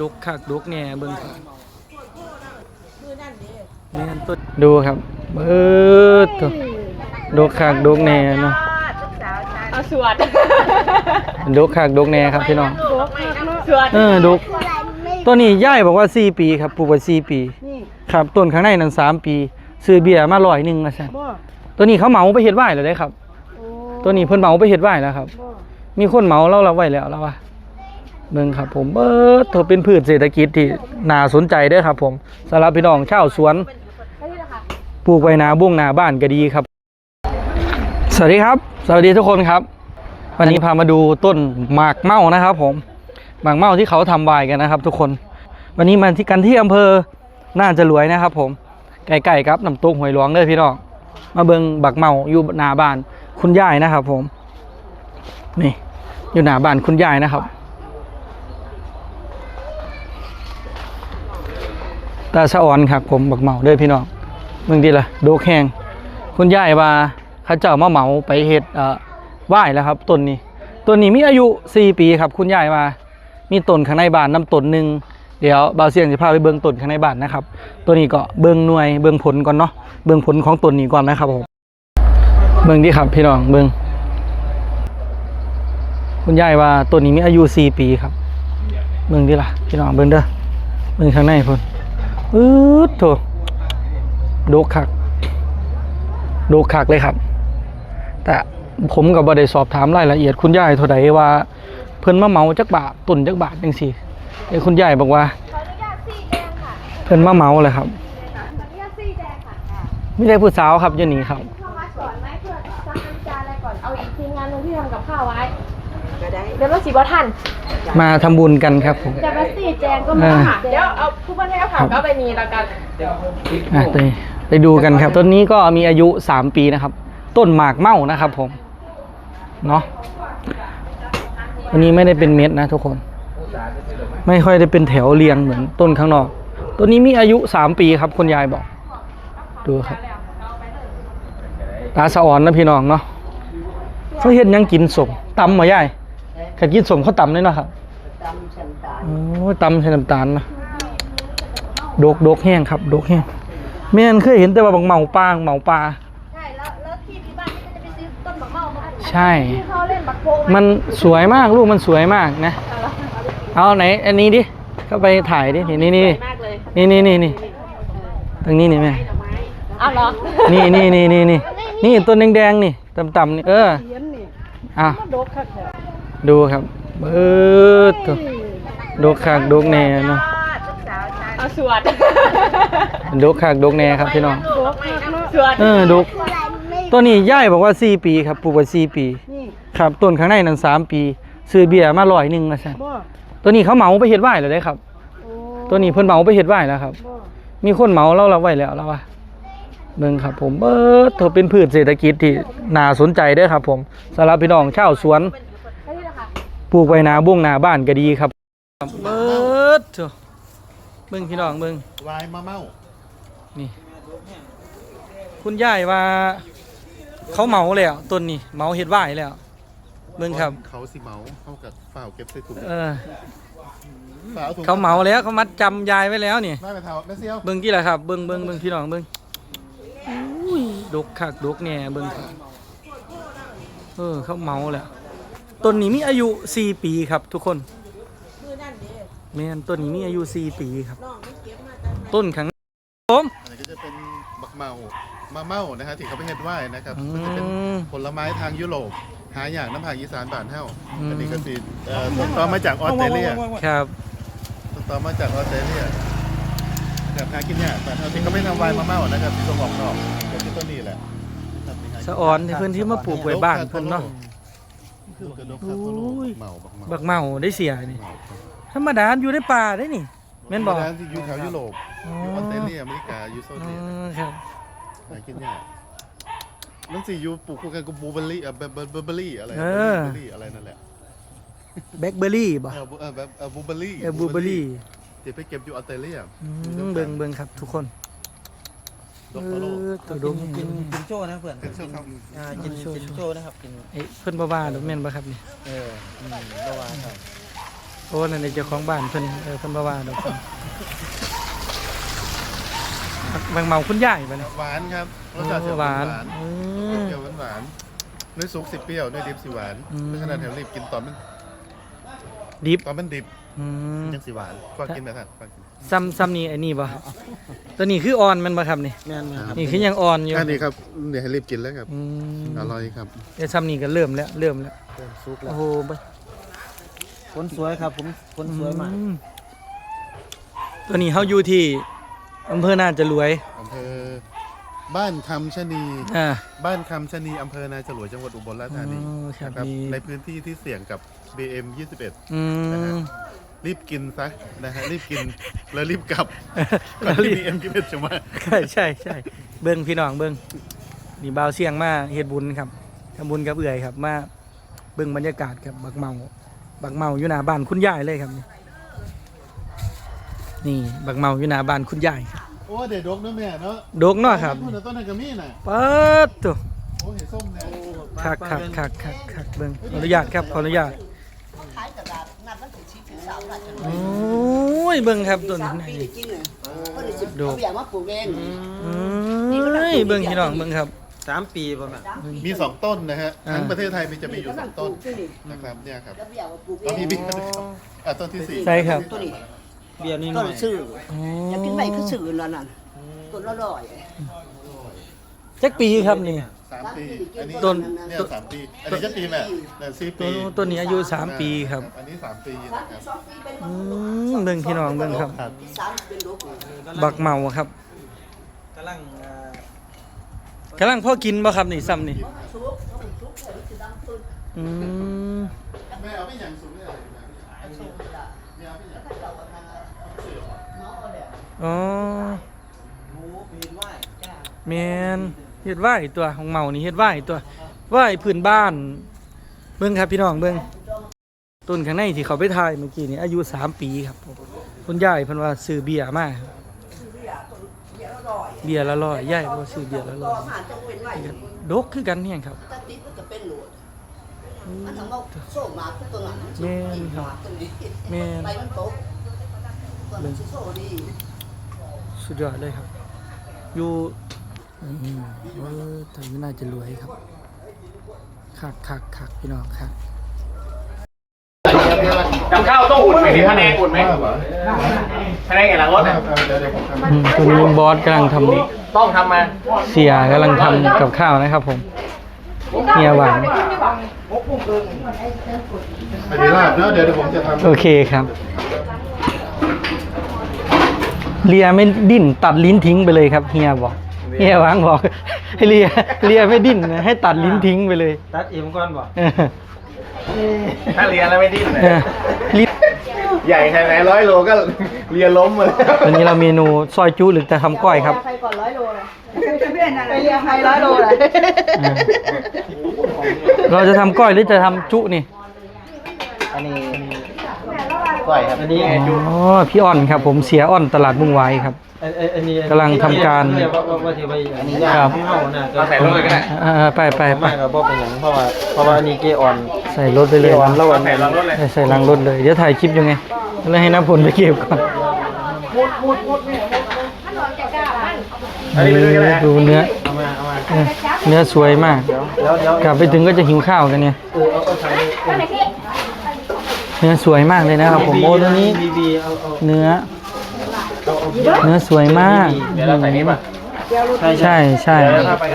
ดกคักดกแหน่เบิ่งครับแม่นต้นดูครับเบิดตัวดกคักดกแหน่เนาะเอาสวดดกคักดกแหน่ครับพี่น้องสวดเออดกตัวนี้ย่ายบอกว่า 4 ปีครับปลูกไว้4ปี ครับต้นข้างในนั้น3ปี ซื้อเบียร์มาร้อยหนึงว่าซั่นตัวนี้เขาเหมาไปเฮ็ดไว้แล้วได้ครับ ตัวนี้เพิ่นเหมาไปเฮ็ดไว้แล้วครับ มีคนเหมาเราเราไว้แล้วแล้วว่า เบิ่งครับผมเบิดตัวเป็นพืชเศรษฐกิจที่น่าสนใจเด้อครับ ผมสำหรับพี่น้องชาวสวนปลูกไว้นาบุ้งนาบ้านก็ดีครับ สวัสดีครับ สวัสดีทุกคนครับ วันนี้พามาดูต้นหมากเม่านะครับ ผมหมากเม่าที่เขาทำวายกันนะครับ ทุกคน วันนี้มาที่กันที่อำเภอน่าจะรวยนะครับ ผมใกล้ๆครับน้ำตกหวยหลวงเด้อพี่น้องมาเบิงบักเมาอยู่หน้าบ้านคุณยายนะครับ ผม นี่ อยู่หน้าบ้านคุณยายนะครับ ตาสะออนครับผมบักเมาเด้อพี่น้องเมืองดีละโดกแห้งคุณยายว่าข้าเจ้ามาเหมาไปเฮ็ดเอ่อไหว้แล้วครับต้นนี้ต้นนี้มีอายุ 4 ปีครับ คุณยายว่ามีต้นข้างในบ้านน้ำต้นหนึ่งเดี๋ยวบ่าวเสียงจะพาไปเบิ่งต้นข้างในบ้านนะครับ ตัวนี้ก็เบิ่งหน่วยเบิ่งผลก่อนเนาะเบิ่งผลของต้นนี้ก่อนนะครับผมเบิ่งดีครับพี่น้องเบิ่งคุณยายว่าต้นนี้มีอายุ 4 ปีครับเบิ่งดีล่ะพี่น้องเบิ่งเด้อเบิ่งข้างในพุ่น อืดโถโดกคัก โดกคักเลยครับ แต่ผมกับบได้สอบถามรายละเอียดคุณยายเท่าใดว่า เพิ่นมาเหมาจักบาทตุนจักบาทจังซี่ไอ้คุณยายบอกว่า เพิ่นมาเหมาเลยครับไม่ได้ผู้สาวครับอยู่นี่ครับ เดี๋ยวเราสีบอทันมาทำบุญกันครับผมแต่บัสซี่แจงก็มาค่ะเดี๋ยวเอาผู้บรรยายข่าวก็ไปมีแล้วกันอะไปไปดูกันครับ ต้นนี้ก็มีอายุ 3 ปีนะครับ ต้นหมากเม่านะครับผม เนาะตัวนี้ไม่ได้เป็นเม็ดนะทุกคน ไม่ค่อยได้เป็นแถวเรียงเหมือนต้นข้างนอกตัวนี้มีอายุ 3 ปีครับคุณยายบอก ดูครับตาสะอ่อนนะพี่น้องเนาะเขาเห็นยังกินสมตำมายาย ขัดกินสมเขาตำเลยเนาะครับโอ้ยตำใส่น้ำตาลนะโดกโดกแห้งครับโดกแห้งแม่นเคยเห็นแต่ว่าบักเหมาปลาเหมาปลาใช่แล้วแล้วที่ที่บ้านนี่ก็จะไปซื้อต้นบักเมามาปลูกใช่ ที่เขาเล่นบักโพงมันสวยมากลูกมันสวยมากนะ เอาไหนอันนี้ดิเข้าไปถ่ายดินี่นี่นี่มากเลยนี่นี่นี่นี่ตรงนี้นี่แม่เอาเหรอนี่นี่นี่นี่นี่นี่ต้นแดงๆนี่ต่ำๆนี่เอออะ ดูครับเบิดตัวโดกคักโดกแน่เนาะเอาสวดโดกคักโดกแน่ครับพี่น้องสวดเออโดกตัวนี้ย่ายบอกว่า4ปีครับปลูกไว้4ปี ครับต้นข้างในนั้น3ปี ซื้อเบียร์มาร้อยหนึงว่าซั่นตัวนี้เขาเหมาไปเฮ็ดไว้แล้วได้ครับ ตัวนี้เพิ่นเหมาไปเฮ็ดไว้แล้วครับ มีคนเหมาเราเราไว้แล้วแล้วว่าเบิ่งครับผมเบิดตัวเป็นพืชเศรษฐกิจที่น่าสนใจเด้อครับ ผมสำหรับพี่น้องชาวสวน ปลูกไว้หนาบุ้งหนาบ้านก็ดีครับเบิดเถอะเบิ่งพี่น้องเบิ่งวายมะเม่านี่ คุณยายว่า เขาเหมาแล้วต้นนี้เหมาเฮ็ดไว้แล้วเบิ่งครับ เขาสิเมาเขากับฝ่าวเก็บใส่ถุงเออ ฝ่าวถุงเขาเหมาแล้วเขามัดจำยายไว้แล้วนี่ ได้ไปเท่าแม่เซียวเบิ่งกี่ล่ะครับเบิ่งเบิ่งเบิ่งพี่น้องเบิ่งอุ้ยดกคักดกแหน่เบิ่งครับเออเขาเหมาแล้ว ต้นนี้มีอายุ 4 ปีครับทุกคนแม่นต้นนี้มีอายุ 4 ปีครับ ต้นขังผมอันนี้ก็จะเป็นบักเมามะเม่านะฮะที่เขาไปเฮ็ดไหว้นะครับอืมมันจะเป็นผลไม้ทางยุโรปหาอย่างน้ำผากอีสานบ้านเฮาอืมอันนี้ก็สิเอ่อต้นตอมาจากออสเตรเลียครับต้นตอมาจากออสเตรเลียแบบหากินยากบ้านเฮาที่เขาไม่ทำไวน์มะเม่านะครับที่ต้องออกนอกก็คือต้นนี้แหละครับที่หากิสะออนที่เพิ่นที่มาปลูกไว้บ้านเพิ่นเนาะ คือกระดกคาโตโลโอ้ยเมาบักเมาบักเมาได้เสียนี่ ธรรมดาอยู่ในป่าได้นี่แม่นบอกร้านที่อยู่แถวยุโรปอยู่ออสเตรเลียอเมริกาอยู่โซอ๋เดียอครับหากินยากมันสิอยู่ปลูกคู่กันกับบูเบอรี่อะเบเบเบเบอรี่อะไรเอเบอเบอรี่อะไรนั่นแหละแบล็คเบอร์รี่บ่เออบูเออแบบเออบูเบอรี่เออบูเบอรี่เดี๋ยวไปเก็บอยู่ออสเตรเลียอืมเบิ่งเบิ่งครับทุกคนดเออกตะโลอ ตัวดงกินกินโจ้นะเพื่อนเป็นอ่ากินกินโจ้นะครับกินไอ้เพิ่นบ่ว่าดอแม่นบ่ครับนี่เอออืมระวังครับโอ้นั่นเจ้าของบ้านเพิ่นเออเพิ่นบ่ว่าดอกบางเมาคุณยายบัดนี้หวานครับรสชาติหวานเปรี้ยวหวานๆด้วยซุปสิเปรี้ยวด้วยดิบสิหวานอืมเพราะฉะนั้นแถวรีบกินตอนมันดิบตอนมันดิบยังสิหวานกว่ากินแบบนั้นกว่ากิน ซ้ำซ้ำนี่ไอ้นี่บ่ตัวนี้คืออ่อนมันบ่ครับนี่ แม่นแม่นครับนี่คือยังอ่อนอยู่อันนี้ครับเดี๋ยวให้รีบกินแล้วครับ อืมอร่อยครับ เดี๋ยวซ้ำนี่ก็เริ่มแล้วเริ่มแล้วเริ่มสุกแล้โอ้วโหเบิ่งผลสวยครับผมผลสวยมากอืตัวนี้เฮาอยู่ที่อำเภอน่าจะรวยอำเภอ บ้านคำชะนี อ่า บ้านคำชะนีอำเภอนาจรวดจังหวัดอุบลราชธานีอ๋อครับนะครับ มี ในพื้นที่ที่เสี่ยงกับ BM 21 อืม รีบกินซะนะฮะรีบกินแล้วรีบกลับก่อนที่ BM 21จะมาใช่ใช่ใช่เบิ้งพี่น้องเบิ้งนี่บ่าวเสียงมาเฮ็ดบุญครับทำบุญกับเอื่อยครับมาเบิ้งบรรยากาศครับบักเมาบักเมาอยู่หน้าบ้านคุณยายเลยครับ นี่นี่บักเมาอยู่หน้าบ้านคุณยายครับโอ้เด็ดดกนะแม่เนาะโดกเนาะครับพูดถึงต้นนันกระมี่น่ะเปิดตัวโอ้เห็นส้มเนี่ยคักคักคักคักคักเบิ้งขออนุญาตครับขออนุญาต โอ้ยเบิ้งครับต้นนี้จริงเลยก็เลยสิโดกเอาอย่างมาปลูกเองเอ้ยเบิ้งพี่น้องเบิ้งครับสามปีประมาณมีสองต้นนะฮะอ่าทั้งประเทศไทยมีจะมีอยู่สองต้นตัวนี้นะครับเนี่ยครับแล้วอย่างมาปลูกเอตอนงนี้บิ๊กอะต้นที่สี่ใช่ครับตัวนี้เบียร์นี่หต้น่นอยซื้ออ๋ออยากกินใบคือซื้อแล้วนั่นต้นละร้อยจักปีครับนี่ สามปี อันนี้ต้น เนี่ยสามปี อันนี้จะปีแม่เนี่ยสี่ตัปีวตัวนี้อายุสามปีครับอันนี้สามปีนะครับสองปีเป็นอืมเบิ่งพี่น้องเบิ่งครับครับสามเป็นลูกบักเมาครับกำลังเอ่อกำลังพ่อกินบ่ครับนี่ซ้ำนี่ชุบชุบใส่สีดำต้นอืมแม่เอาไม่ยังสูงเลยชุบละเนี่ยเอาไม่ยังถ้าเจ้าวันนั้นน้องเอาแหละอ๋อหมูปีนไหวจ้าแมน เฮ็ดไหว้ตัวของเมานี่เฮ็ดไหว้ตัวไหว้พื้นบ้าน เบิ่งครับพี่น้องเบิ่งต้นข้างในที่เขาไปถ่ายเมื่อกี้นี่อายุสามปีครับผมคุณยายเพิ่นว่าซื้อเบียร์มาครับเดี๋ยวละร้อยเบียร์ละร้อยยายบ่ซื้อเบียร์ละร้ต่ออยผ่านจังเป็นไหวดกคือกันเนี่ยครับถ้าติดมันจะเป็นโหลดมันทำเอาโซ่มาตัวนั้นแม่นครับตัวนี้แม่นไปมันตกตัวนั้นสิโซ่ดีสุดยอดเลยครับ อยู่อืม เออแต่อยู่น่าจะรวยครับคักคักคักพี่น้องคักกับข้าวต้องอุ่นไหมพี่พะแนงอุ่นไหมพะแนงอย่างหลังรถอะอืมตัวนี้บอสกำลังทต้องทำมาำเสียกำลังทำกับข้าวนะครับผมเมียหวานอันนี้ลาบแล้วเดี๋ยวเดี๋ยวผมจะทำโอเคครับเลียไม่ดิ้นตัดลิ้นทิ้งไปเลยครับเฮียบอก เฮียหวางบอกให้เลียเลียไม่ดิ้นนะให้ตัดลิ้นทิ้งไปเลย ตัดเอ็มก่อนบ่เออถ้าเรียนแล้วไม่ดิ้นเลยเออลิ้นใหญ่แค่ไหนร้อยโลก็เรียนล้มมาแล้ววันนี้เราเมนูซอยจุหรือจะทำก้อยครับใครก่อนร้อยโลเลยไปเรียงใครร้อยโลเลยอ่าเราจะทำก้อยหรือจะทำจุนี่อันนี้ ก้อยครับอันนี้อ๋อพี่อ่อนครับ ผมเสียอ่อนตลาดมุ่งไว้ครับอันอันอันนี้กำลังทำการเยว่าว่าว่าที่ไปอันนี้ยากครับที่เฮาน่ะเราใส่รถเลยก็ได้อ่าไปไปไปไม่ก็บ่เป็นหยังเพราะว่าเพราะว่าอันนี้เกออนใส่รถไปเลยเกออนแล้วอันใส่รถเลยใส่ลังรถเลยเดี๋ยวถ่ายคลิปยังไงแล้วให้น้ำผลไปเก็บก่อนอันนี้ไปด้วยก็ได้ดูเนื้อเอามาเอามาเออเนื้อสวยมากเดี๋ยวเดี๋ยวเดี๋ยวกลับไปถึงก็จะหิวข้าวกันเนี่ย เออเอาเอาใส่นี่เออเนื้อสวยมากเลยนะครับผมโอ้ตัวนี้บีบีเอาเอาเนื้อเอาเอาเนื้อสวยมาก เดี๋ยวเราใส่นี้ป่ะ ใช่ใช่เดี๋ยวถ้าไปกัน